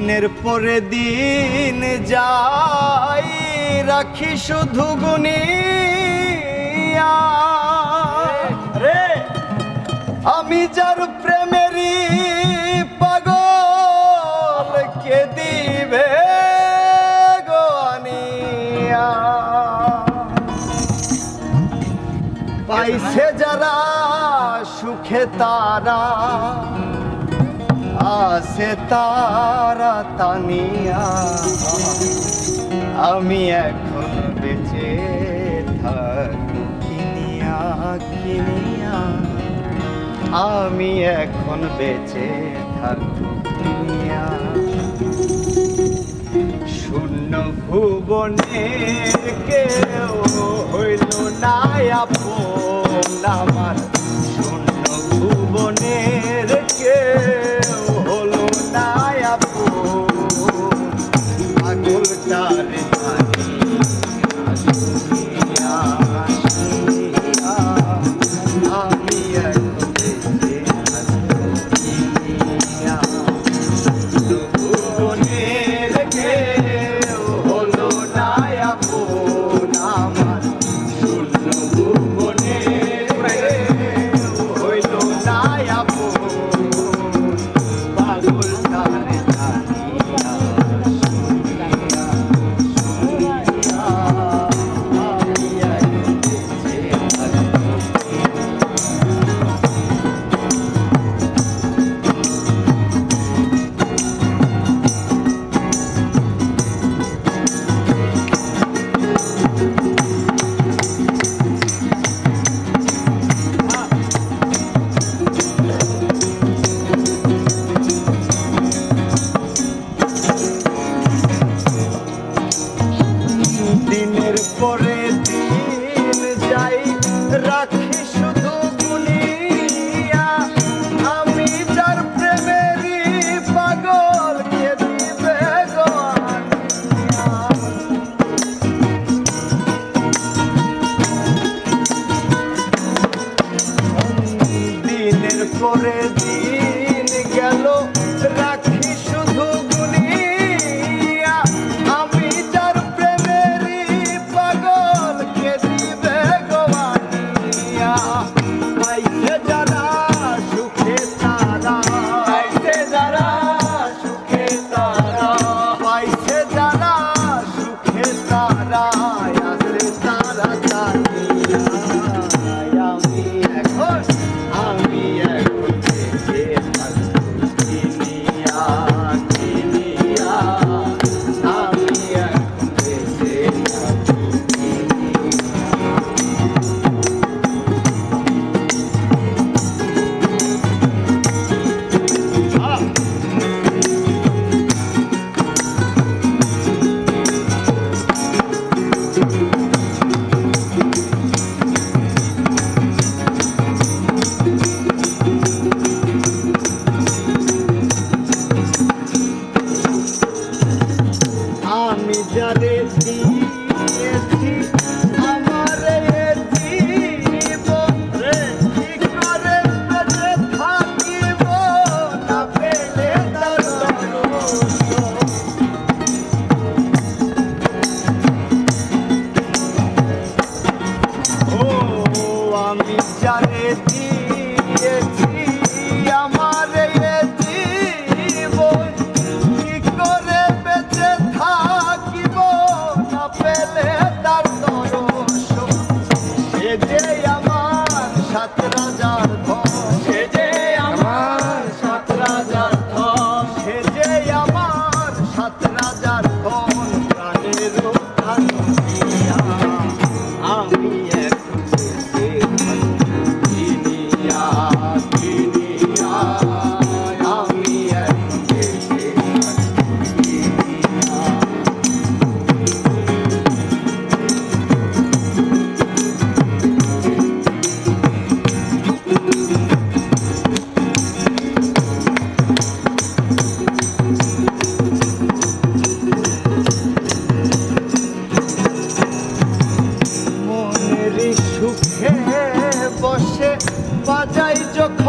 দিনের পরে দিন যাই রাখি শুধু গুনিয়া রে আমি যার প্রেমেরই পাগল কে দিবে পাইছে যারা সুখে তারা আছে তারা তানিয়া। আমি এখন বেঁচে থাকি কিনিয়া কিনিয়া। আমি এখন বেঁচে থাকি কিনিয়া। শূন্য ভুবনের কেউ হইল না আপন আমার। শূন্য ভুবনের কেউ আপন পরে দিন যাই, রাখি শুধু গুনিয়া আমি যার প্রেমেরই পাগল, কে দিবে দিনের পরে দিন গেল, রাখি Raja যারে দিয়েছি আমার জীবন কি করে বেঁচে থাকিব তার দরস সে যে আমার সাত রাজার ঘর সে আমার সাত রাজার ধন আমার সাত রাজার ধন, প্রাণের বাজাই যখন